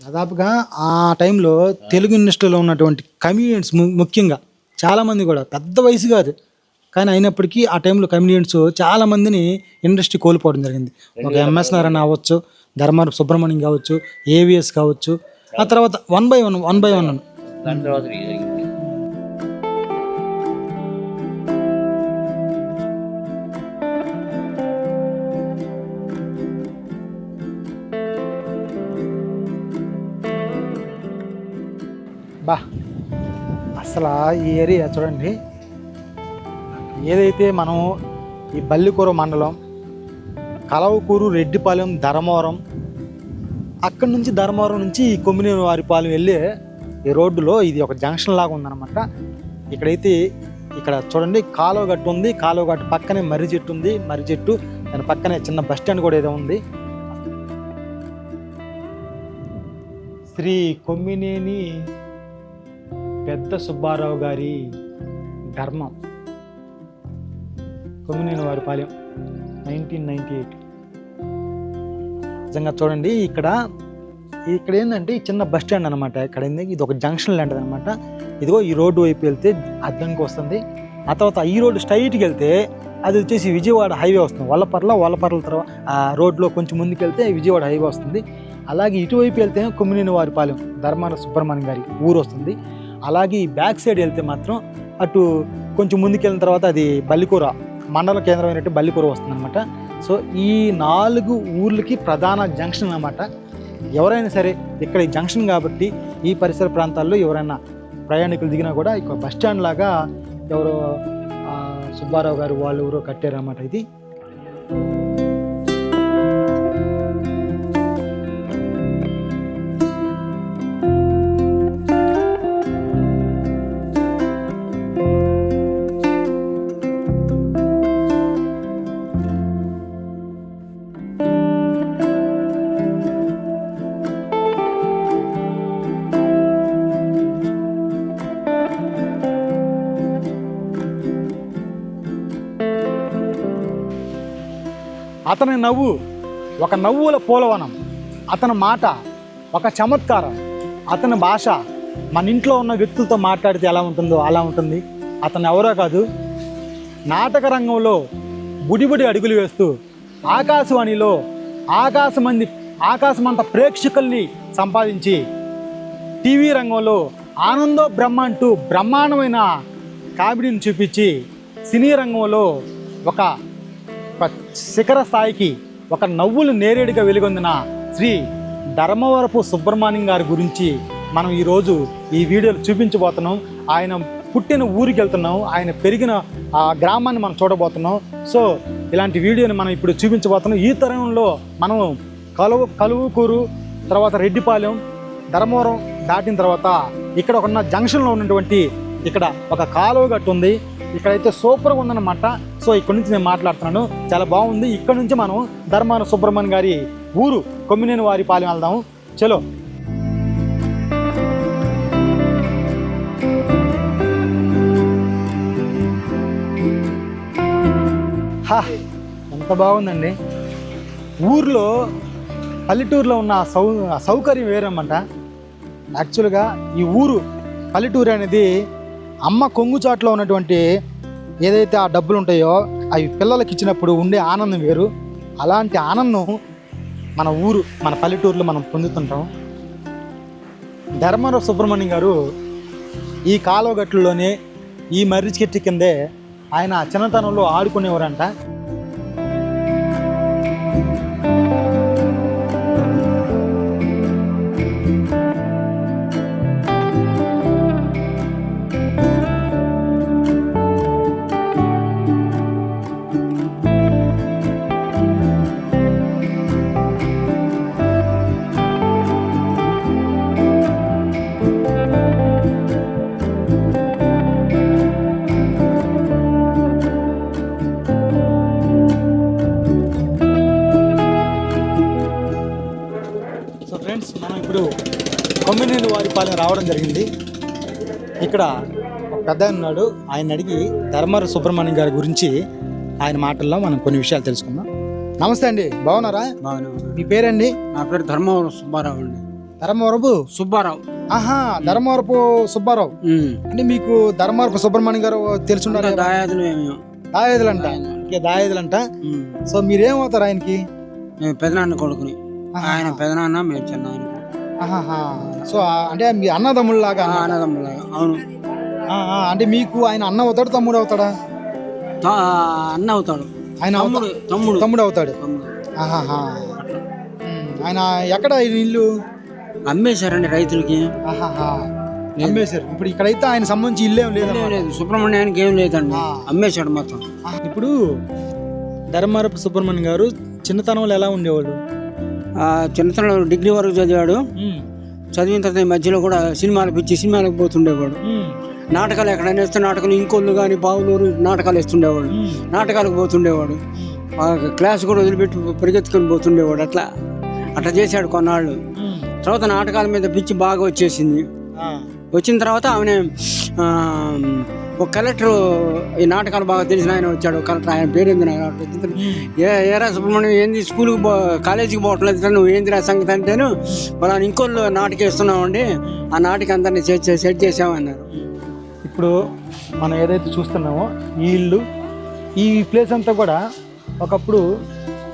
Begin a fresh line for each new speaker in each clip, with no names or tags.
దాదాపుగా ఆ టైంలో తెలుగు ఇండస్ట్రీలో ఉన్నటువంటి కమిడియన్స్ ముఖ్యంగా చాలామంది కూడా పెద్ద వయసు కాదు కానీ అయినప్పటికీ ఆ టైంలో కమిడియన్స్ చాలామందిని ఇండస్ట్రీ కోల్పోవడం జరిగింది. ఒక ఎంఎస్ నారాయణ అవ్వచ్చు ధర్మారం సుబ్రహ్మణ్యం కావచ్చు ఏవిఎస్ కావచ్చు ఆ తర్వాత one by one one by one
దాని తర్వాత
అసలు ఈ ఏరియా చూడండి. ఏదైతే మనం ఈ బల్లికూర మండలం కలవకూరు రెడ్డిపాలెం ధర్మవరం అక్కడి నుంచి ధర్మవరం నుంచి ఈ కొమ్మినేని వారిపాలెం వెళ్ళే ఈ రోడ్డులో ఇది ఒక జంక్షన్ లాగా ఉందన్నమాట. ఇక్కడైతే ఇక్కడ చూడండి కాలువ గట్టు ఉంది. కాలువ గట్టు పక్కనే మర్రి చెట్టు ఉంది. మర్రి చెట్టు దాని పక్కనే చిన్న బస్ స్టాండ్ కూడా ఏదో ఉంది. శ్రీ కొమ్మినేని పెద్ద సుబ్బారావు గారి ధర్మం. కొమ్మినేని వారి పాలెం నైన్టీన్ నైన్టీ ఎయిట్ నిజంగా చూడండి ఇక్కడ ఇక్కడ ఏంటంటే చిన్న బస్ స్టాండ్ అనమాట ఇక్కడ ఏంది? ఇది ఒక జంక్షన్ లాంటిది అనమాట ఇదిగో ఈ రోడ్డు వైపు వెళ్తే అద్దంకి వస్తుంది. ఆ తర్వాత ఈ రోడ్డు స్ట్రైట్కి వెళ్తే అది వచ్చేసి విజయవాడ హైవే వస్తుంది. వల్లపర్ల వల్లపర్ల తర్వాత ఆ రోడ్లో కొంచెం ముందుకు వెళ్తే విజయవాడ హైవే వస్తుంది. అలాగే ఇటువైపు వెళ్తే కొమ్మినేని వారిపాలెం ధర్మాన సుబ్రహ్మణ్యం గారి ఊరు వస్తుంది. అలాగే ఈ బ్యాక్ సైడ్ వెళ్తే మాత్రం అటు కొంచెం ముందుకెళ్ళిన తర్వాత అది బల్లికూర మండల కేంద్రమైనట్టు బల్లికూర వస్తుంది అనమాట సో ఈ నాలుగు ఊర్లకి ప్రధాన జంక్షన్ అనమాట ఎవరైనా సరే ఇక్కడ ఈ జంక్షన్ కాబట్టి ఈ పరిసర ప్రాంతాల్లో ఎవరైనా ప్రయాణికులు దిగినా కూడా ఇక బస్ స్టాండ్ లాగా ఎవరో సుబ్బారావు గారు వాళ్ళు ఎవరో కట్టారన్నమాట ఇది. అతని నవ్వు ఒక నవ్వుల పూలవనం. అతని మాట ఒక చమత్కారం. అతని భాష మన ఇంట్లో ఉన్న వ్యక్తులతో మాట్లాడితే ఎలా ఉంటుందో అలా ఉంటుంది. అతను ఎవరో కాదు. నాటక రంగంలో బుడిబుడి అడుగులు వేస్తూ ఆకాశవాణిలో ఆకాశమంది ఆకాశమంత ప్రేక్షకుల్ని సంపాదించి టీవీ రంగంలో ఆనందో బ్రహ్మ అంటూ బ్రహ్మాండమైన కామెడీని చూపించి సినీ రంగంలో ఒక ఒక శిఖర స్థాయికి ఒక నవ్వులు నేరేడుగా వెలుగొందిన శ్రీ ధర్మవరపు సుబ్రహ్మణ్యం గారి గురించి మనం ఈరోజు ఈ వీడియోలు చూపించబోతున్నాం. ఆయన పుట్టిన ఊరికి వెళ్తున్నాం. ఆయన పెరిగిన ఆ గ్రామాన్ని మనం చూడబోతున్నాం. సో ఇలాంటి వీడియోని మనం ఇప్పుడు చూపించబోతున్నాం. ఈ తరంలో మనం కలువు కలువుకూరు తర్వాత రెడ్డిపాలెం ధర్మవరం దాటిన తర్వాత ఇక్కడ ఒక ఉన్న జంక్షన్లో ఉన్నటువంటి ఇక్కడ ఒక కాలువ గట్టు ఉంది. ఇక్కడైతే సూపర్గా ఉందన్నమాట. సో ఇక్కడ నుంచి నేను మాట్లాడుతున్నాను. చాలా బాగుంది. ఇక్కడ నుంచి మనం ధర్మాన సుబ్రహ్మణ్యం గారి ఊరు కొమ్మినేని వారి పాలెం వెళ్దాం. చలో. హా ఎంత బాగుందండి. ఊర్లో పల్లెటూరులో ఉన్న సౌ సౌకర్యం వేరన్నమాట. యాక్చువల్గా ఈ ఊరు పల్లెటూరు అనేది అమ్మ కొంగుచాట్లో ఉన్నటువంటి ఏదైతే ఆ డబ్బులు ఉంటాయో అవి పిల్లలకి ఇచ్చినప్పుడు ఉండే ఆనందం వేరు. అలాంటి ఆనందం మన ఊరు మన పల్లెటూరులో మనం పొందుతుంటాం. ధర్మరావు సుబ్రహ్మణ్యం గారు ఈ కాలువగట్లలోనే ఈ మర్రి చెట్టు కిందే ఆయన చిన్నతనంలో ఆడుకునేవారంట. సో ఫ్రెండ్స్ మనం ఇప్పుడు కొమ్మినేని వారి పాలెం రావడం జరిగింది. ఇక్కడ ఒక పెద్ద ఉన్నాడు. ఆయన అడిగి ధర్మర సుబ్రహ్మణ్యం గారి గురించి ఆయన మాటల్లో మనం కొన్ని విషయాలు తెలుసుకుందాం. నమస్తే అండి బాగున్నారా. మీ పేరండి?
నా పేరు ధర్మవరం సుబ్బారావు అండి.
ధర్మవరపు?
సుబ్బారావు.
ఆహా ధర్మవరపు సుబ్బారావు. అంటే మీకు ధర్మవరపు సుబ్రహ్మణ్యం గారు
ఇంకా దాయాదులు.
ఓకే దాయేదులంట.
ఉమ్.
సో మీరేమవుతారు ఆయనకి?
మేము పెదనాన్న కొడుకుని. ఆయన పెదనాన్న మేము చిన్న.
సో అంటే మీ అన్నదమ్ముళ్ళలాగా.
అన్నదమ్ములాగా అవును.
అంటే మీకు ఆయన అన్న అవుతాడు తమ్ముడు అవుతాడా?
అన్న అవుతాడు.
ఆయన
తమ్ముడు తమ్ముడు.
తమ్ముడు అవుతాడు. ఆయన ఎక్కడ ఇల్లు?
అమ్మేశారండి రైతులకి.
అమ్మేశారు. ఇప్పుడు ఇక్కడైతే ఆయన సంబంధించి ఇల్లు లేదు
లేదు. సుబ్రహ్మణ్యానికి ఏం లేదండి. అమ్మేశాడు మొత్తం
ఇప్పుడు ధర్మవరపు సుబ్రహ్మణ్యం గారు చిన్నతనంలో ఎలా ఉండేవాళ్ళు?
చిన్నతనంలో డిగ్రీ వరకు చదివాడు. చదివిన తర్వాత ఈ మధ్యలో కూడా సినిమాలకు పిచ్చి సినిమాలకు పోతుండేవాడు. నాటకాలు ఎక్కడైనా వేస్తే నాటకాలు ఇంకోళ్ళు కానీ బావులూరు నాటకాలు వేస్తుండేవాడు. నాటకాలకు పోతుండేవాడు. క్లాస్ కూడా వదిలిపెట్టి పరిగెత్తుకొని పోతుండేవాడు. అట్లా అట్లా చేశాడు కొన్నాళ్ళు. తర్వాత నాటకాల మీద పిచ్చి బాగా వచ్చేసింది. వచ్చిన తర్వాత ఆమె ఒక కలెక్టర్ ఈ నాటకాలు బాగా తెలిసిన ఆయన వచ్చాడు. కలెక్టర్ ఆయన పేరు ఏంది నాకు ఏ ఏరా సుబ్రహ్మణ్యం ఏంది స్కూల్కి పో కాలేజీకి పోవట్లేదు నువ్వు? ఏంది రా సంగతి అంటేను వాళ్ళ ఇంకోళ్ళు నాటకం ఇస్తున్నామండి ఆ నాటకం అందరినీ సెట్ చే- సెట్ చేసామన్నారు.
ఇప్పుడు మనం ఏదైతే చూస్తున్నామో ఈ ఇల్లు ఈ ప్లేస్ అంతా కూడా ఒకప్పుడు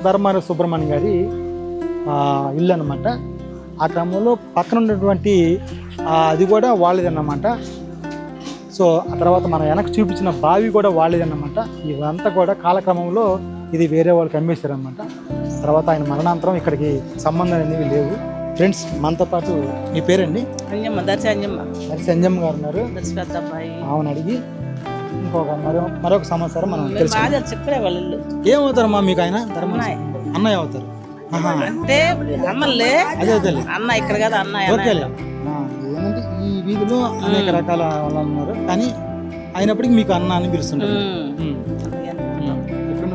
ధర్మార సుబ్రహ్మణ్యం గారి ఇల్లు అనమాట ఆ క్రమంలో పక్కన ఉన్నటువంటి అది కూడా వాళ్ళదన్నమాట. సో ఆ తర్వాత మనం వెనక్కి చూపించిన బావి కూడా వాళ్ళదన్నమాట ఇదంతా కూడా కాలక్రమంలో ఇది వేరే వాళ్ళకి అమ్మేశారనమాట తర్వాత ఆయన మరణాంతరం ఇక్కడికి సంబంధాలు అనేవి లేవు. ఫ్రెండ్స్ మనతో పాటు మీ పేరండి?
అంజమ్మ దర్శి అంజమ్మ
గారు ఉన్నారు. ఆమెను అడిగి ఇంకొక మరో మరొక సమాచారం మనం తెలుసు
ఇల్లు
ఏమవుతారమ్మా మీకు ఆయన?
అన్నయ్య.
అవుతారు.
అంటే అమ్మలే
అదే
అన్న ఇక్కడ కదా అన్నయ్య
ఓకేలే. వీధిలో అనేక రకాల వాళ్ళు ఉన్నారు. కానీ అయినప్పటికీ మీకు అన్న అని పిలుస్తుంటారు.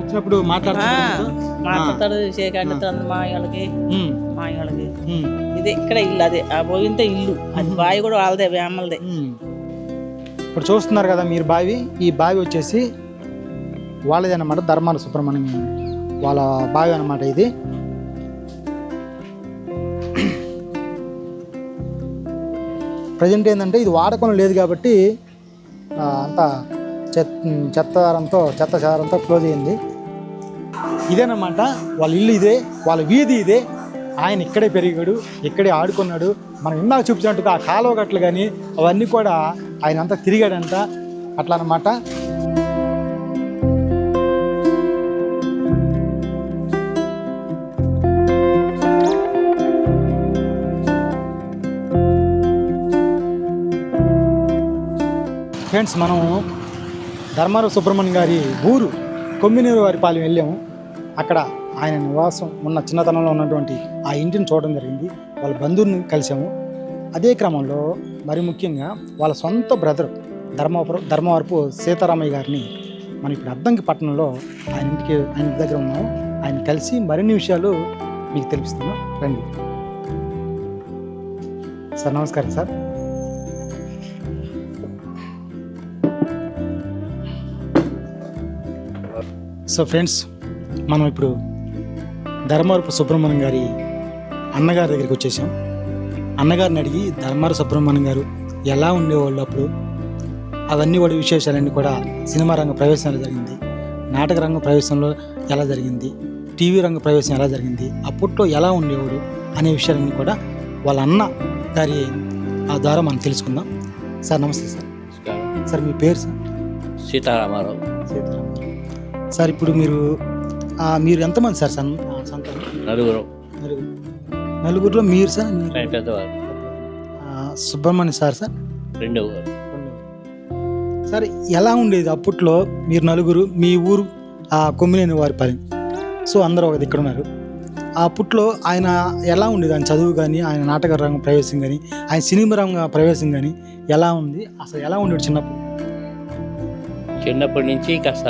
వచ్చినప్పుడు
మాట్లాడతాడు చేకండుతాడు మా వాళ్ళకి. మా వాళ్ళకి. ఇదే ఇక్కడ ఇల్లు అదే. ఆ పోయింటే ఇల్లు. అది బావి కూడా వాళ్ళదే వేమలదే.
ఇప్పుడు చూస్తున్నారు కదా మీరు బావి. ఈ బావి వచ్చేసి వాళ్ళది అనమాట ధర్మాన సుబ్రహ్మణ్యం వాళ్ళ బావి అనమాట ఇది. ప్రజెంట్ ఏంటంటే ఇది వాడకం లేదు కాబట్టి అంతా చెత్త చెత్తారంతో చెత్త చారంతో క్లోజ్ అయింది. ఇదేనమాట వాళ్ళ ఇల్లు ఇదే వాళ్ళ వీధి ఇదే. ఆయన ఇక్కడే పెరిగాడు ఇక్కడే ఆడుకున్నాడు. మనం ఇందాక చూపించినట్టుగా ఆ కాలువ గట్లు కానీ అవన్నీ కూడా ఆయన అంతా తిరిగాడంట. అట్లా అనమాట ఫ్రెండ్స్ మనం ధర్మారావు సుబ్రహ్మణ్యం గారి ఊరు కొమ్మినూరు వారి పాలెం వెళ్ళాము. అక్కడ ఆయన నివాసం ఉన్న చిన్నతనంలో ఉన్నటువంటి ఆ ఇంటిని చూడడం జరిగింది. వాళ్ళ బంధువుని కలిసాము. అదే క్రమంలో మరి ముఖ్యంగా వాళ్ళ సొంత బ్రదర్ ధర్మవరం ధర్మవరపు సీతారామయ్య గారిని మనం ఇప్పుడు అద్దంకి పట్టణంలో ఆయన ఇంటికి ఆయన ఇంటి దగ్గర ఉన్నాము. ఆయన కలిసి మరిన్ని విషయాలు మీకు తెలిపిస్తున్నాం రండి. సార్ నమస్కారం సార్. సో ఫ్రెండ్స్ మనం ఇప్పుడు ధర్మవరపు సుబ్రహ్మణ్యం గారి అన్నగారి దగ్గరికి వచ్చేసాం. అన్నగారిని అడిగి ధర్మార సుబ్రహ్మణ్యం గారు ఎలా ఉండేవాళ్ళు అప్పుడు? అవన్నీ కూడా విశేషాలన్నీ కూడా సినిమా రంగ ప్రవేశం ఎలా జరిగింది? నాటక రంగ ప్రవేశంలో ఎలా జరిగింది? టీవీ రంగ ప్రవేశం ఎలా జరిగింది? అప్పట్లో ఎలా ఉండేవాడు అనే విషయాలన్నీ కూడా వాళ్ళ అన్న గారి ఆ ద్వారా మనం తెలుసుకుందాం. సార్ నమస్తే సార్. సార్ మీ పేరు సార్?
సీతారామారావు.
సీతారామరావు. సార్ ఇప్పుడు మీరు మీరు ఎంతమంది సార్ సన్ సంతానం
నలుగురు.
నలుగురు. నలుగురిలో మీరు సార్?
పెద్దవారు
సుబ్రహ్మణ్య సార్ సార్?
రెండవ
సార్ ఎలా ఉండేది అప్పట్లో మీరు నలుగురు మీ ఊరు ఆ కొమ్మినేని వారిపాలెం సో అందరూ ఒక ఇక్కడ ఉన్నారు. ఆ అప్పట్లో ఆయన ఎలా ఉండేది? ఆయన చదువు కానీ ఆయన నాటక రంగం ప్రవేశం కానీ ఆయన సినిమా రంగ ప్రవేశం కానీ ఎలా ఉంది? అసలు ఎలా ఉండేది చిన్నప్పుడు?
చిన్నప్పటి నుంచి కాస్త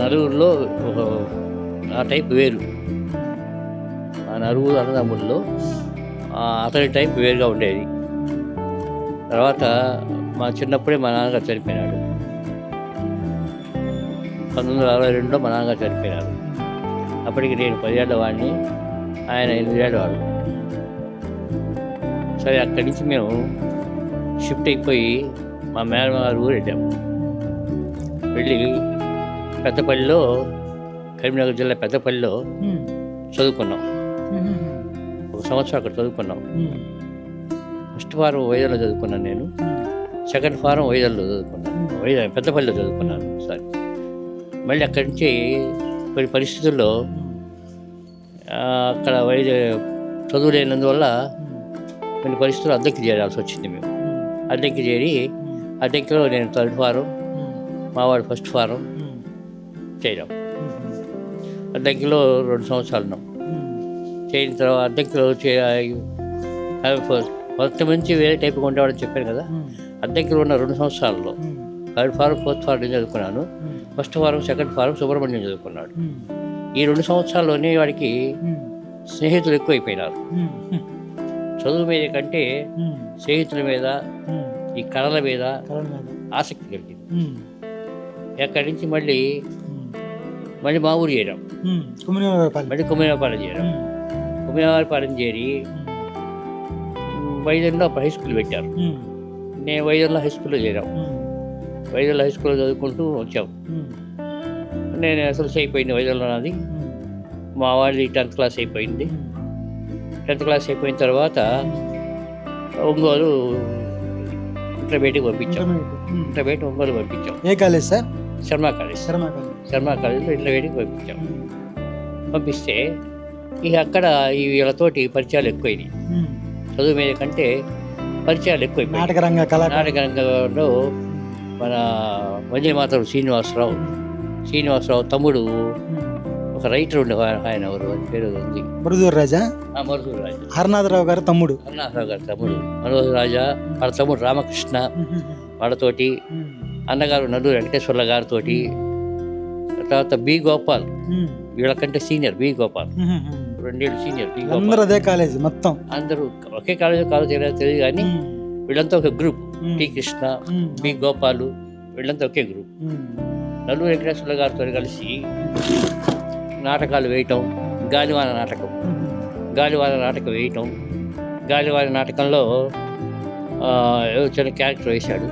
నలుగురిలో ఒక ఆ టైప్ వేరు. ఆ నలుగురు అన్నదమ్ముల్లో అతని టైప్ వేరుగా ఉండేది. తర్వాత మా చిన్నప్పుడే మా నాన్నగారు చనిపోయినాడు. పంతొమ్మిది వందల అరవై రెండులో మా నాన్నగారు చనిపోయినాడు అప్పటికి నేను పదిహేళ్ళ వాడిని ఆయన ఎనిమిదేళ్ళ వాడు. సరే అక్కడి నుంచి మేము షిఫ్ట్ అయిపోయి మా మేనమారు ఊరు వెళ్ళాము వెళ్ళి పెద్దపల్లిలో కరీంనగర్ జిల్లా పెద్దపల్లిలో. చదువుకున్నాం. ఒక సంవత్సరం అక్కడ చదువుకున్నాం. ఫస్ట్ వారం వైజాగ్లో చదువుకున్నాను నేను. సెకండ్ ఫారం వైజాగ్లో చదువుకున్నాను. వైజాగ్ పెద్దపల్లిలో చదువుకున్నాను సారీ మళ్ళీ అక్కడి నుంచి కొన్ని పరిస్థితుల్లో అక్కడ వైజాగ్ చదువు లేనందువల్ల కొన్ని పరిస్థితులు అద్దెకి చేరాల్సి వచ్చింది మేము. అద్దెకి చేరి అద్దెకిలో నేను థర్డ్ ఫారం మావాడు ఫస్ట్ ఫారం చేయడం. అద్దెకిలో రెండు సంవత్సరాలు ఉన్నాం. చేరిన తర్వాత అద్దెకిలో చే ఫస్ట్ నుంచి వేరే టైప్ ఉండేవాడని చెప్పాను కదా. అద్దెకిలో ఉన్న రెండు సంవత్సరాల్లో థర్డ్ ఫారం ఫోర్త్ ఫారం నేను చదువుకున్నాను. First form second form Subrahmanyam చదువుకున్నాడు. ఈ రెండు సంవత్సరాల్లోనే వాడికి స్నేహితులు ఎక్కువైపోయినారు. చదువు మీద కంటే స్నేహితుల మీద ఈ కళల మీద ఆసక్తి కలిగింది. అక్కడి నుంచి మళ్ళీ మళ్ళీ మా ఊరు చేరాం మళ్ళీ కుమ్మినపాలెం చేరాం కుమ్మినపాలెం చేరి వైజాగ్లో హై స్కూల్ పెట్టారు. నేను వైజాగ్లో హై స్కూల్లో చేరాం. వైజాగ్లో హై స్కూల్లో చదువుకుంటూ వచ్చాం. నేను ఎస్ఎల్సీ అయిపోయింది వైజాగ్లో నాది. మా వాడిది టెన్త్ క్లాస్ అయిపోయింది. టెన్త్ క్లాస్ అయిపోయిన తర్వాత ఒంగోలు ఇంటర్మీడియట్కి పంపించాం. ఇంటర్మీడియట్ ఒంగోలు పంపించాం.
ఏ college sir?
Sharma college
Sharma college
Sharma కాలేజ్లో ఇంటర్మీడియట్కి పంపించాం పంపిస్తే ఇక అక్కడ ఈ వీళ్ళతోటి పరిచయాలు ఎక్కువైనాయి. చదువు మీద కంటే పరిచయాలు ఎక్కువైపోయాయి.
నాటక రంగ కళాకారు
నాటక రంగంలో మన వంజయమాతరం శ్రీనివాసరావు శ్రీనివాసరావు తమ్ముడు ఒక రైటర్ ఉండే ఆయన ఎవరు? ఆయన పేరు ఉంది.
బురదూరు రాజా?
ఆ మరుసూరు రాజా.
హరనాథరావు గారు తమ్ముడు.
అన్నారావు గారి తమ్ముడు. మనోహర్ రాజా వాళ్ళ తమ్ముడు రామకృష్ణ వాళ్ళతోటి అన్నగారు నల్లూరు వెంకటేశ్వర్ల గారితోటి తర్వాత బి గోపాల్ వీళ్ళకంటే సీనియర్ బి గోపాల్. రెండేళ్ళు సీనియర్ బి గోపాల్.
అదే కాలేజ్ మొత్తం.
అందరూ ఒకే కాలేజ్ కాలేజ్ తెలియదు తెలియదు కానీ వీళ్ళంతా ఒక group. T Krishna B Gopal వీళ్ళంతా ఒకే గ్రూప్. నల్లూరు వెంకటేశ్వర్ల గారితో కలిసి నాటకాలు వేయటం గాలివాన నాటకం. గాలివాన నాటకం వేయటం. గాలివాన నాటకంలో చిన్న క్యారెక్టర్ వేశాడు.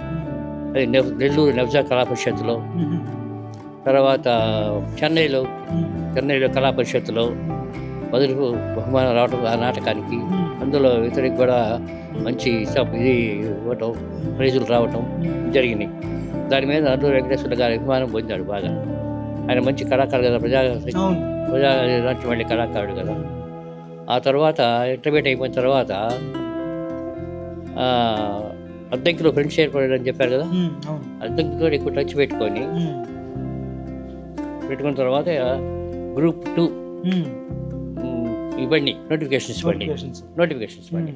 అది నెల్లూరు నవజా కళా పరిషత్తులో తర్వాత చెన్నైలో చెన్నైలో కళా పరిషత్తులో మొదటి బహుమానం రావటం ఆ నాటకానికి అందులో ఇతరికి కూడా మంచి ఇది ఇవ్వటం ప్రైజులు రావటం జరిగినాయి. దాని మీద నల్లూరు వెంకటేశ్వర గారి అభిమానం పొందాడు బాగా. ఆయన మంచి కళాకారుడు కదా ప్రజా ప్రజా నాట్యం వెళ్ళే కళాకారుడు కదా. ఆ తర్వాత ఇంటర్మీడియట్ అయిపోయిన తర్వాత అద్దెంకిలో ఫ్రెండ్స్ ఏర్పడారని చెప్పారు కదా? అద్దెంకితో ఎక్కువ టచ్ పెట్టుకొని పెట్టుకున్న తర్వాత గ్రూప్ టూ ఇవ్వండి నోటిఫికేషన్స్ ఇవ్వండి. నోటిఫికేషన్స్ ఇవ్వండి.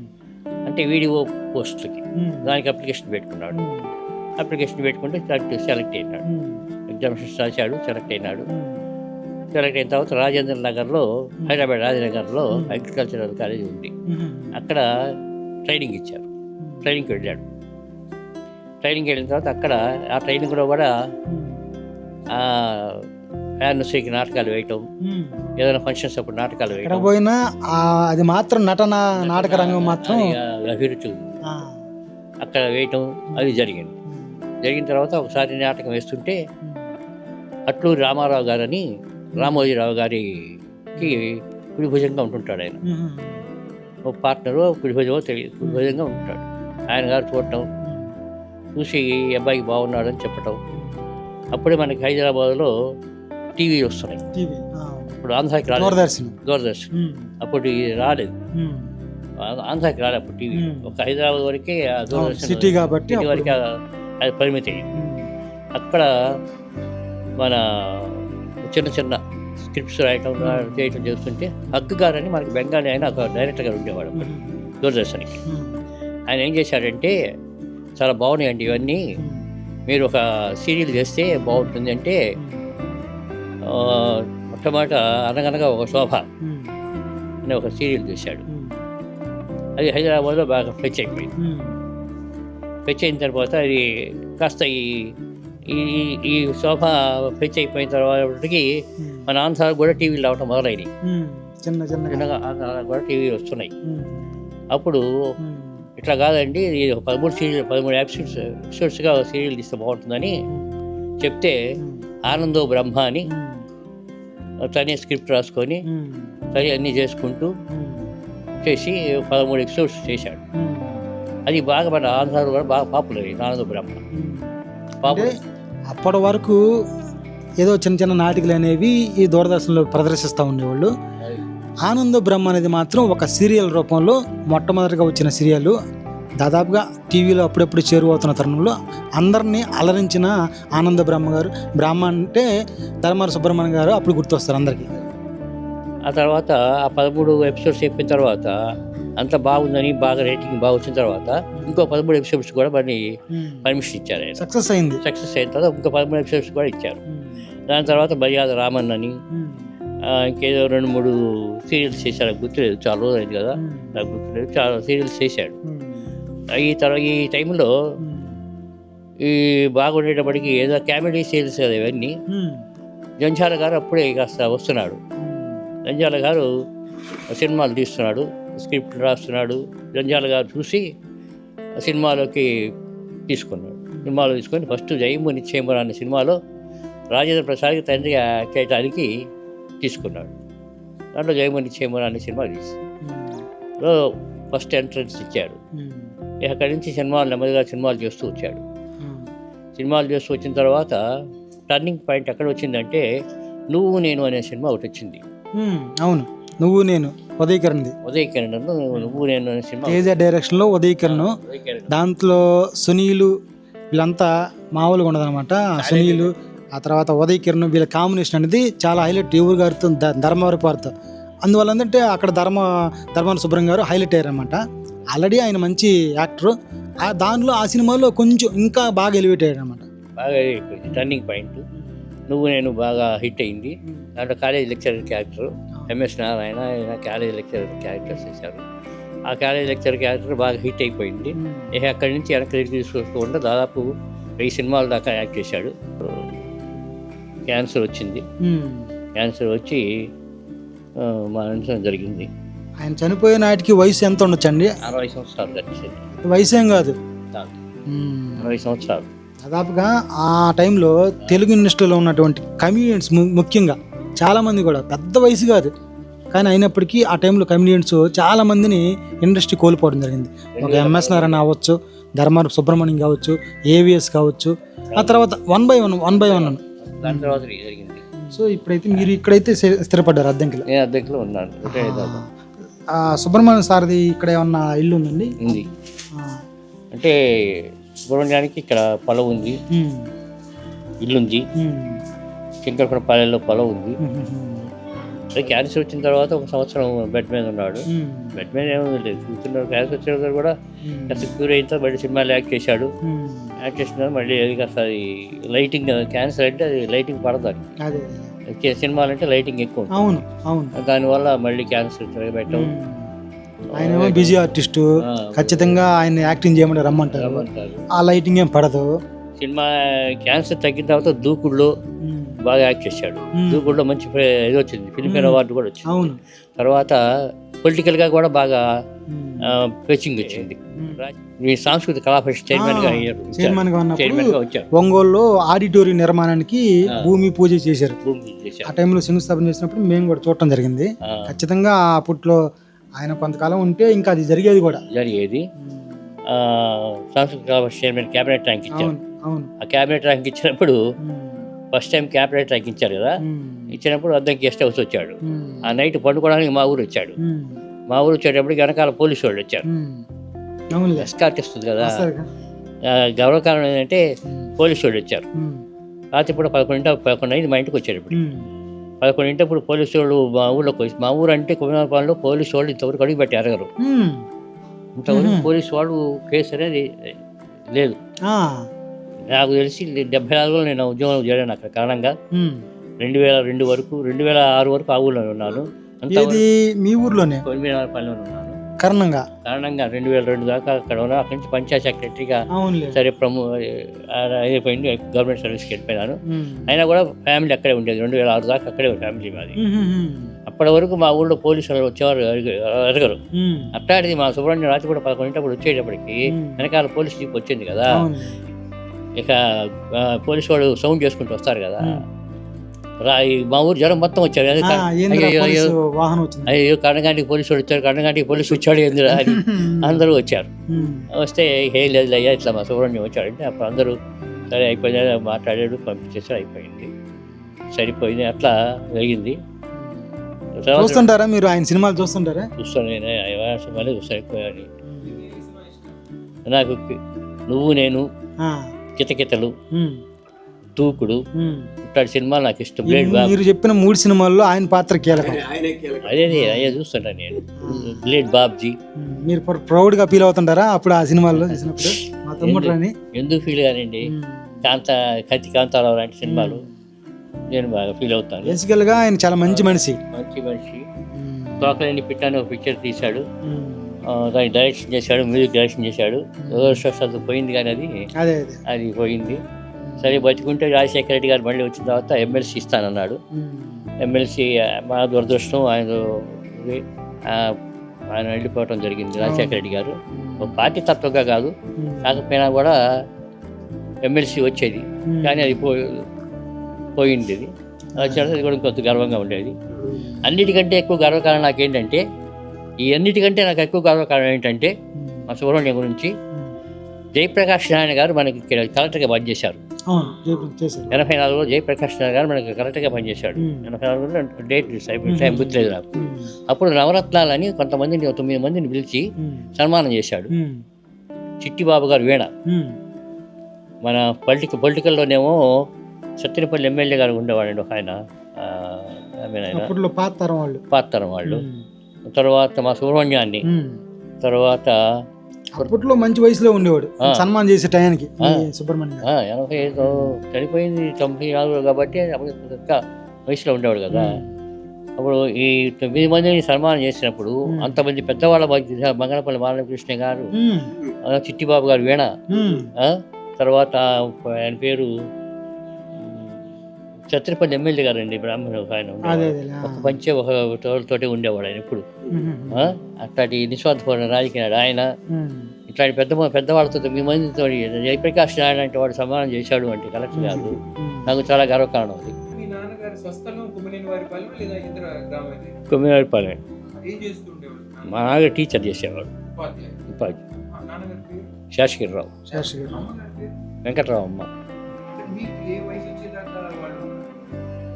అంటే వీడియో పోస్టులకి.
ఉమ్,
దానికి అప్లికేషన్ పెట్టుకున్నాడు. అప్లికేషన్ పెట్టుకుంటే సెలెక్ట్ సెలెక్ట్ అయినాడు. ఎగ్జామినేషన్స్ రాశాడు సెలెక్ట్ అయినాడు. సెలెక్ట్ అయిన తర్వాత రాజేంద్ర నగర్లో హైదరాబాద్ రాజనగర్లో అగ్రికల్చరల్ కాలేజ్ ఉంది. అక్కడ ట్రైనింగ్ ఇచ్చారు. ట్రైనింగ్కి వెళ్ళాడు. ట్రైనింగ్కి వెళ్ళిన తర్వాత అక్కడ ఆ ట్రైనింగ్లో కూడా యానివర్సరీకి నాటకాలు వేయటం. ఏదైనా ఫంక్షన్స్ అప్పుడు నాటకాలు వేయటం.
పోయినా అది మాత్రం నటన నాటక రంగం మాత్రం
అభిరుచి అక్కడ వేయటం అది జరిగింది. జరిగిన తర్వాత ఒకసారి నాటకం వేస్తుంటే అట్లూరి రామారావు గారని రామోజీరావు గారికి కుడి భుజంగా ఉంటుంటాడు ఆయన. ఓ పార్ట్నరు కుడి భుజమో తెలియదు కుడి భుజంగా ఉంటాడు. ఆయన గారు చూడటం చూసి ఈ అబ్బాయికి బాగున్నాడని చెప్పటం. అప్పుడే మనకి హైదరాబాద్లో టీవీ వస్తున్నాయి.
టీవీ
ఇప్పుడు ఆంధ్రాకి రాలేదు.
దూరదర్శన్.
అప్పుడు రాలేదు. ఆంధ్రాకి రాలేదు అప్పుడు టీవీ. ఒక హైదరాబాద్ వరకే దూరదర్శన్
సిటీ కాబట్టి
వరకే అది పరిమితి అక్కడ మన చిన్న చిన్న స్క్రిప్ట్స్ రాయటం చేయటం చేస్తుంటే హక్కు గారని మనకి బెంగాలీ ఆయన ఒక డైరెక్టర్ గారు ఉండేవాడు దూరదర్శన్కి. ఆయన ఏం చేశాడంటే చాలా బాగున్నాయండి ఇవన్నీ. మీరు ఒక సీరియల్ చేస్తే బాగుంటుంది అంటే మొట్టమొదట అనగనగా ఒక శోభ అనే ఒక సీరియల్ చేశాడు. అది హైదరాబాద్లో బాగా ఫెచ్ అయిపోయింది. ఫెచ్ అయిన తర్వాత అది కాస్త ఈ ఈ ఈ- సోఫా ఫెచ్ అయిపోయిన తర్వాతకి
ఉమ్,
మన ఆంధ్రాలకు కూడా టీవీలు రావటం మొదలైనవి
చిన్న చిన్న
చిన్నగా. ఆంధ్రాలకు కూడా టీవీ వస్తున్నాయి. అప్పుడు ఇట్లా కాదండి ఇది ఒక పదమూడు సీరియల్ పదమూడు ఎపిసోడ్స్ ఎపిసోడ్స్గా సీరియల్ తీస్తే బాగుంటుందని చెప్తే ఆనందో బ్రహ్మ అని తనే స్క్రిప్ట్ రాసుకొని తనే అన్నీ చేసుకుంటూ చేసి పదమూడు ఎపిసోడ్స్ చేశాడు. అది బాగా మన ఆంధ్రాలో కూడా బాగా పాపులర్ అయింది ఆనందో బ్రహ్మ. పాపులర్
అప్పటి వరకు ఏదో చిన్న చిన్న నాటికలు అనేవి ఈ దూరదర్శన్లో ప్రదర్శిస్తూ ఉండేవాళ్ళు. ఆనంద బ్రహ్మ అనేది మాత్రం ఒక సీరియల్ రూపంలో మొట్టమొదటిగా వచ్చిన సీరియల్. దాదాపుగా టీవీలో అప్పుడప్పుడు చేరువవుతున్న తరుణంలో అందరినీ అలరించిన ఆనంద బ్రహ్మ గారు బ్రహ్మ అంటే ధర్మార సుబ్రహ్మణ్యం గారు అప్పుడు గుర్తొస్తారు అందరికీ.
ఆ తర్వాత ఆ పదమూడు ఎపిసోడ్స్ చెప్పిన తర్వాత అంత బాగుందని బాగా రేటింగ్ బాగా వచ్చిన తర్వాత ఇంకో పదమూడు ఎపిసోడ్స్ కూడా మరి పర్మిషన్ ఇచ్చారు
సక్సెస్ అయింది.
సక్సెస్ అయిన తర్వాత ఇంకో పదమూడు ఎపిసోడ్స్ కూడా ఇచ్చారు. దాని తర్వాత మర్యాద రామన్ అని ఇంకేదో రెండు మూడు సీరియల్స్ చేశారు నాకు గుర్తులేదు. చాలా రోజులు అయింది కదా నాకు గుర్తులేదు. చాలా సీరియల్స్ చేశాడు. ఈ తర్వాత ఈ టైంలో ఈ బాగుండేటప్పటికి ఏదో కామెడీ సీరియల్స్ కదా ఇవన్నీ. జంచాల గారు అప్పుడే కాస్త వస్తున్నాడు. జంజాల గారు సినిమాలు తీస్తున్నాడు స్క్రిప్ట్ రాస్తున్నాడు. జంజాల గారు చూసి ఆ సినిమాలోకి తీసుకున్నాడు. సినిమాలో తీసుకొని ఫస్ట్ జయము నిశ్చయమురా అనే సినిమాలో రాజేంద్ర ప్రసాద్కి తండ్రి యాక్ట్ చేయడానికి తీసుకున్నాడు. దాంట్లో జయము నిశ్చయమురా అనే సినిమా తీసి. ఫస్ట్ ఎంట్రన్స్ ఇచ్చాడు. అక్కడి నుంచి సినిమాలు నెమ్మదిగా సినిమాలు చేస్తూ వచ్చాడు. సినిమాలు చేస్తూ వచ్చిన తర్వాత టర్నింగ్ పాయింట్ ఎక్కడ వచ్చిందంటే నువ్వు నేను అనే సినిమా ఒకటి వచ్చింది.
అవును. నువ్వు నేను ఉదయకరణది.
ఉదయ్ కిరణ్ నువ్వు నేను అనే సినిమా
తేజ డైరెక్షన్లో ఉదయకరణ్.
ఉదయ్ కిరణ్.
దాంట్లో సునీలు వీళ్ళంతా మామూలుగా ఉండదన్నమాట. సునీలు ఆ తర్వాత ఉదయ్ కిరణ్ వీళ్ళ కాంబినేషన్ అనేది చాలా హైలైట్ ఎవరు గారితో ధర్మవరపు వారితో. అందువల్ల ఏంటంటే అక్కడ ధర్మ ధర్మాన సుబ్రహ్మ గారు హైలైట్ అయ్యారన్నమాట. ఆల్రెడీ ఆయన మంచి యాక్టర్. ఆ దానిలో ఆ సినిమాలో కొంచెం ఇంకా బాగా ఎలివేట్ అయ్యాడు అనమాట
బాగా టర్నింగ్ పాయింట్. నువ్వు నేను బాగా హిట్ అయింది. దాంట్లో college lecturer character MS Narayana ఆయన కాలేజ్ లెక్చరర్ క్యారెక్టర్స్ చేశారు. ఆ కాలేజ్ లెక్చరర్ క్యారెక్టర్ బాగా హిట్ అయిపోయింది. అక్కడి నుంచి వెనక్కి తీసుకొస్తూ దాదాపు వెయ్యి సినిమాల దాకా యాక్ట్ చేశాడు. క్యాన్సర్ వచ్చింది. క్యాన్సర్ వచ్చి మరణించడం జరిగింది.
ఆయన చనిపోయే నాటికి వయసు ఎంత ఉండొచ్చండి
అరవై సంవత్సరాలు గడిచింది
వయసు ఏం కాదు.
అరవై సంవత్సరాలు.
దాదాపుగా ఆ టైంలో తెలుగు ఇండస్ట్రీలో ఉన్నటువంటి కమ్యూనియన్స్ ముఖ్యంగా చాలామంది కూడా పెద్ద వయసు కాదు. కానీ అయినప్పటికీ ఆ టైంలో కమ్యూనియన్స్ చాలా మందిని ఇండస్ట్రీ కోల్పోవడం జరిగింది. ఒక ఎంఎస్ నారాయణ అవ్వచ్చు ధర్మార సుబ్రహ్మణ్యం కావచ్చు ఏవిఎస్ కావచ్చు ఆ తర్వాత one by one one by one.
దాని తర్వాత జరిగింది.
సో ఇప్పుడైతే మీరు ఇక్కడైతే స్థిర- స్థిరపడ్డారు అద్దెంకిలో?
నేను అద్దెంట్లో ఉన్నాను. రిటైర్
సుబ్రహ్మణ్యం సార్ది ఇక్కడ ఏమన్నా ఇల్లు ఉందండి?
ఉంది. అంటే సుబ్రహ్మణ్యానికి ఇక్కడ పొలం ఉంది. ఇల్లుంది.
మ్మ్.
శంకరపురపాలెంలో పొలం ఉంది. క్యాన్సర్ వచ్చిన తర్వాత ఒక సంవత్సరం బెడ్ మీద ఉన్నాడు. బెడ్ మీద ఏమీ లేదు. కూర్చున్నాడు క్యాన్సర్ వచ్చిన తర్వాత కూడా క్యూర్ అయిన తర్వాత మళ్ళీ సినిమాలు యాక్ట్ చేశాడు.
మ్మ్.
యాక్ట్ చేసిన తర్వాత మళ్ళీ అది కాస్త అది లైటింగ్ క్యాన్సర్ అంటే అది లైటింగ్ పడదు అది సినిమాలు అంటే లైటింగ్ ఎక్కువ.
అవును అవును.
దానివల్ల మళ్ళీ క్యాన్సర్ తిరగబెట్టడం
ఆయన ఏమో బిజీ ఆర్టిస్టు. ఖచ్చితంగా ఆయన యాక్టింగ్ చేయమని రమ్మంటారు. ఆ లైటింగ్ ఏం పడదు.
సినిమా క్యాన్సర్ తగ్గిన తర్వాత దూకుడులో బాగా యాక్ట్ చేశాడు. దూకుడులో మంచి ఇది వచ్చింది. ఫిల్మ్ఫేర్ అవార్డు కూడా వచ్చింది.
అవును.
తర్వాత పొలిటికల్గా కూడా బాగా కోచింగ్ వచ్చింది. ఈ సాంస్కృతిక కళా పరిషత్ చైర్మన్గా అయ్యారు.
చైర్మన్గా
చైర్మన్
ఉన్నప్పుడు
గా వచ్చారు.
ఒంగోలులో ఆడిటోరియం నిర్మాణానికి. భూమి పూజ చేశారు. ఆ టైంలో శంకుస్థాపన చేసినప్పుడు మేము కూడా చూడటం జరిగింది. ఖచ్చితంగా అప్పట్లో ఆయన కొంతకాలం ఉంటే ఇంకా అది జరిగేది కూడా.
జరిగేది. ఆ, సాంస్కృతిక కళా పరిషత్ చైర్మన్ క్యాబినెట్ ర్యాంక్ ఇచ్చారు. ఆ క్యాబినెట్ ర్యాంక్ ఇచ్చినప్పుడు ఫస్ట్ టైం క్యాబినెట్ ర్యాంక్ ఇచ్చారు కదా? ఇచ్చినప్పుడు అద్దెకి గెస్ట్ హౌస్ వచ్చాడు. ఆ నైట్ పండుకోవడానికి మా ఊరు వచ్చాడు. మా ఊరు వచ్చేటప్పటికి వెనకాల పోలీసు వాళ్ళు వచ్చారు. ఎస్కాట్ ఇస్తుంది కదా? గౌరవకారణం ఏంటంటే పోలీసు వాళ్ళు వచ్చారు. రాత్రి పూట పదకొండింట పదకొండు అయింది మా ఇంటికి
ఉమ్,
పదకొండింటప్పుడు పోలీసు వాళ్ళు మా ఊళ్ళోకి వచ్చి మా ఊరు అంటే కుమారపాలెంలో పోలీసు వాళ్ళు ఇంతవరకు అడుగు పెట్టి
ఉమ్.
ఇంతవరకు. పోలీసు వాళ్ళు కేసు అనేది లేదు. నాకు తెలిసి డెబ్బై నాలుగులో నేను ఉద్యోగం చేరాను అక్కడ కారణంగా. రెండు వేల రెండు వరకు రెండు వేల ఆరు వరకు ఆ ఊళ్ళో ఉన్నాను.
ఏది? మీ ఊర్లోనే?
కొనిమినారపల్లిలో ఉన్నాను.
కర్ణంగా?
కారణంగా రెండు వేల రెండు దాకా అక్కడ ఉన్నా అక్కడి నుంచి పంచాయత్ సెక్రటరీగా సరే ప్రమో అయిపోయింది గవర్నమెంట్ సర్వీస్కి వెళ్ళిపోయినాను. అయినా కూడా ఫ్యామిలీ అక్కడే ఉండేది రెండు వేల ఆరు దాకా అక్కడే ఫ్యామిలీ మాది. అప్పటి వరకు మా ఊళ్ళో పోలీసులు వచ్చేవారు ఎరగరు
ఉమ్.
అట్లాంటిది మా సుబ్రహ్మణ్యం రాత్రి కూడా పదకొండింటప్పుడు వచ్చేటప్పటికి. వెనకాల పోలీస్ జీప్ వచ్చింది కదా. ఇక పోలీసు వాడు సౌండ్ చేసుకుంటూ వస్తారు కదా. రా మా ఊరు జనం మొత్తం వచ్చారు అయ్యో, అయ్యో,
పోలీసు
వాడు వచ్చారు కన్నగంటికి పోలీసు వచ్చాడు ఎందుకు అని అందరూ వచ్చారు. వస్తే ఏ లేదు అయ్యా ఇట్లా మా సుబ్రహ్మణ్యం వచ్చాడంటే అప్పుడు అందరూ సరే అయిపోయింది మాట్లాడాడు పంపించేసారు అయిపోయింది. సరిపోయింది అట్లా జరిగింది.
చూస్తుంటారా మీరు ఆయన సినిమాలు చూస్తుంటారా?
చూస్తాను నేను మళ్ళీ చూస్తాను ఎక్కువ నాకు నువ్వు నేను కితకితలు దూకుడు. ఇట్లాంటి సినిమాలు నాకు ఇష్టం. బ్లేడ్ బాబు.
మీరు చెప్పిన మూడు సినిమాల్లో ఆయన పాత్ర కీలకం.
అదే అదే చూస్తుంటాను నేను. బ్లేడ్ బాబ్జీ.
మీరు ప్రౌడ్గా ఫీల్ అవుతుంటారా అప్పుడు ఆ సినిమాల్లో చూసినప్పుడు? మా తమ్ముడు అని
ఎందుకు ఫీల్ కానండి? కాంత కత్తి కాంతారావు లాంటి సినిమాలు. నేను బాగా ఫీల్ అవుతాను.
బేసికల్గా ఆయన చాలా మంచి మనిషి.
మంచి మనిషి. తోకలేని పిట్టాని ఒక పిక్చర్ తీశాడు. దానికి డైరెక్షన్ చేశాడు మ్యూజిక్ డైరెక్షన్ చేశాడు. అది పోయింది కానీ అది
అదే
పోయింది. సరే బతికుంటే రాజశేఖర రెడ్డి గారు మళ్ళీ వచ్చిన తర్వాత ఎమ్మెల్సీ ఇస్తానన్నాడు. ఎమ్మెల్సీ మా దురదృష్టం ఆయన ఆయన వెళ్ళిపోవటం జరిగింది రాజశేఖర రెడ్డి గారు. ఒక పార్టీ తత్వంగా కాదు. కాకపోయినా కూడా ఎమ్మెల్సీ వచ్చేది. కానీ అది పో పోయింది అది. కూడా కొంత గర్వంగా ఉండేది. అన్నిటికంటే ఎక్కువ గర్వకారణం నాకేంటంటే ఈ అన్నిటికంటే నాకు ఎక్కువ గర్వకారణం ఏంటంటే మా సుబ్రహ్మణ్యం గురించి. జయప్రకాష్ నారాయణ గారు మనకి ఇక్కడ కలెక్టర్గా పనిచేశారు ఎనభై నాలుగులో జయప్రకాష్ నారాయణ గారు మనకి కలెక్టర్గా పనిచేశాడు. ఎనభై నాలుగులో డేట్ టైం గుర్తులేదు నాకు. అప్పుడు నవరత్నాలని కొంతమందిని తొమ్మిది మందిని పిలిచి సన్మానం చేశాడు. చిట్టిబాబు గారు వీణ. మన పొలిటికల్ పొలిటికల్లోనేమో సత్యనపల్లి ఎమ్మెల్యే గారు ఉండేవాడండి ఒక ఆయన.
పాత తరం వాళ్ళు.
పాతరం వాళ్ళు.
ఉమ్,
తర్వాత మా సుబ్రహ్మణ్యాన్ని. తర్వాత
అప్పట్లో మంచి వయసులో ఉండేవాడు. సన్మానం చేసే టయానికి సుబ్రహ్మణ్యం.
ఎనభై ఐదు చనిపోయింది తొంభై నాలుగు కాబట్టి వయసులో ఉండేవాడు కదా. అప్పుడు ఈ తొమ్మిది మందిని సన్మానం చేసినప్పుడు. అంతమంది పెద్దవాళ్ళ మధ్య మంగళపల్లి బాలకృష్ణ గారు చిట్టిబాబు గారు వీణ తర్వాత ఆయన పేరు ఛత్రపల్లి ఎమ్మెల్యే గారు అండి బ్రాహ్మణ ఒక ఆయన ఒక పంచే ఒక తోటతోటే ఉండేవాడు ఆయన ఎప్పుడు. ఆ? అట్లాంటి నిస్వార్థపడిన రాజకీయాలు. ఆయన ఇట్లాంటి పెద్ద పెద్దవాళ్ళతో తొమ్మిది మందితో జయప్రకాష్ నారాయణ అంటే వాడు సన్మానం చేశాడు అంటే కలెక్టర్ గారు నాకు చాలా గర్వకారణం అది.
మీ నాన్నగారి స్వస్థలం కుమ్మనేని వారి పాలెం లేదా ఇతర గ్రామం ఇది
కొమ్మినాడిపాలెం
ఏం చేస్తూ ఉండేవాడు
మా నాన్న టీచర్ చేసేవాడు ఉపాధి శాసగిరిరావు
పేరు?
వెంకట్రావు అమ్మ.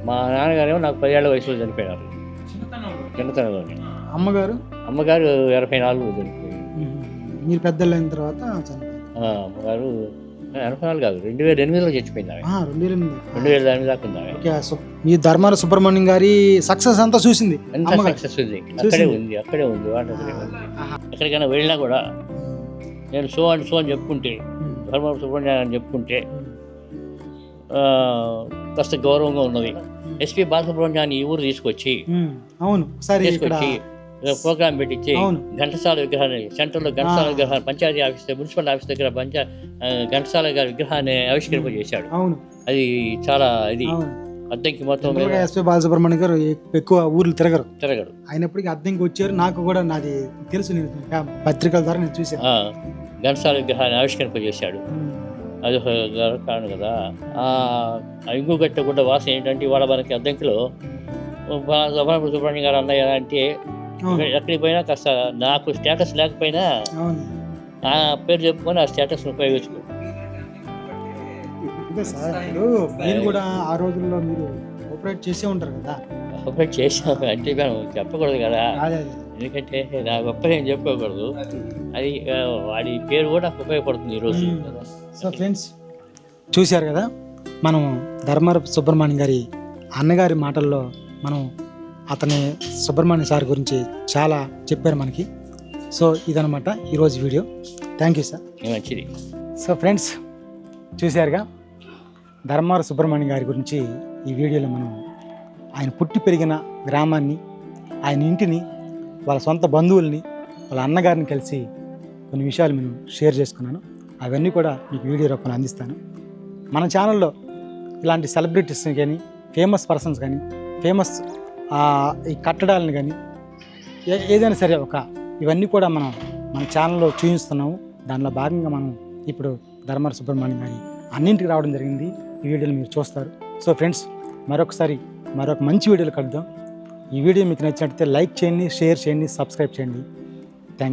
మా నాన్నగారేమో నాకు పదేళ్ళ వయసులో చనిపోయినారు.
చిన్నతనంలో
చిన్నతనంలోనే.
అమ్మగారు?
అమ్మగారు ఎనభై నాలుగు చనిపోయింది
ఉమ్, మీరు పెద్దలు అయిన తర్వాత చనిపోయారు.
అమ్మగారు ఎనభై నాలుగు కాదు రెండు వేల ఎనిమిదిలో చచ్చిపోయింది
రెండు వేల ఎనిమిది.
రెండు వేల ఎనిమిది దాకా ఉంది
మీ ధర్మార సుబ్రహ్మణ్యం గారి సక్సెస్ అంతా చూసింది.
సక్సెస్ ఉంది అక్కడే. ఉంది అక్కడే ఉంది. ఎక్కడికైనా వెళ్ళినా కూడా నేను సో అండ్ సో అని చెప్పుకుంటే
ఉమ్,
ధర్మ సుబ్రహ్మణ్యం అని చెప్పుకుంటే కాస్త గౌరవంగా ఉన్నది. ఎస్పి బాలసుబ్రహ్మణ్యాన్ని ఈ ఊరు తీసుకొచ్చి
అవును.
తీసుకొచ్చి ప్రోగ్రామ్ పెట్టించి. ఘంటసాల విగ్రహాన్ని సెంటర్లో ఘంటసాల. విగ్రహాన్ని పంచాయతీ ఆఫీస్ మున్సిపల్ ఆఫీస్ దగ్గర పంచా ఘంటసాల గారి విగ్రహాన్ని ఆవిష్కరింపజేశాడు
అవును.
అది చాలా ఇది. అద్దెకి మొత్తం
ఎస్పి బాలసుబ్రహ్మణ్యం గారు ఎక్- ఎక్కువ ఊర్లు తిరగరు.
తిరగడు
అయినప్పటికీ అద్దెంకి వచ్చారు. నాకు కూడా నాది తెలుసు నేను పత్రికల ద్వారా నేను చూశాను.
ఆ, ఘంటసాల విగ్రహాన్ని ఆవిష్కరింపజేశాడు
ఉమ్,
అది ఒక కారణం కదా. ఆ ఇంగు గట్టకుండా వాసన ఏంటంటే ఇవాళ మనకి అద్దెంకిలో సుబ్రహ్మణ్య సుబ్రహ్మణ్యం గారు అన్నయ్య అంటే ఎక్కడికి పోయినా కాస్త నాకు స్టేటస్ లేకపోయినా ఆ పేరు చెప్పుకొని ఆ స్టేటస్ని ఉపయోగించుకో.
మీరు కూడా ఆ రోజుల్లో మీరు ఆపరేట్ చేసే ఉంటారు కదా.
ఒకటి చేసాం అంటే మనం చెప్పకూడదు కదా. ఎందుకంటే నా గొప్ప ఏం చెప్పుకోకూడదు. అది వాడి పేరు కూడా నాకు ఉపయోగపడుతుంది ఈరోజు.
సో ఫ్రెండ్స్ చూశారు కదా మనం ధర్మారపు సుబ్రహ్మణ్యం గారి అన్నగారి మాటల్లో మనం అతని సుబ్రహ్మణ్య సార్ గురించి చాలా చెప్పారు మనకి. సో ఇదనమాట ఈరోజు వీడియో. Thank you sir.
మంచిది.
సో ఫ్రెండ్స్ చూశారుగా ధర్మార సుబ్రహ్మణ్యం గారి గురించి ఈ వీడియోలో మనం ఆయన పుట్టి పెరిగిన గ్రామాన్ని ఆయన ఇంటిని వాళ్ళ సొంత బంధువుల్ని వాళ్ళ అన్నగారిని కలిసి కొన్ని విషయాలు నేను షేర్ చేసుకున్నాను. అవన్నీ కూడా మీకు వీడియో రూపంలో అందిస్తాను. మన ఛానల్లో ఇలాంటి సెలబ్రిటీస్ కానీ ఫేమస్ పర్సన్స్ కానీ ఫేమస్ ఈ కట్టడాలను కానీ ఏ ఏదైనా సరే ఒక ఇవన్నీ కూడా మనం మన ఛానల్లో చూపిస్తున్నాము. దానిలో భాగంగా మనం ఇప్పుడు ధర్మర సుబ్రహ్మణ్యం గారి అన్నింటికి రావడం జరిగింది. ఈ వీడియోలు మీరు చూస్తారు. సో ఫ్రెండ్స్ మరొకసారి మరొక మంచి వీడియోలు కలుద్దాం. ఈ వీడియో మీకు నచ్చినట్లయితే లైక్ చేయండి షేర్ చేయండి సబ్స్క్రైబ్ చేయండి.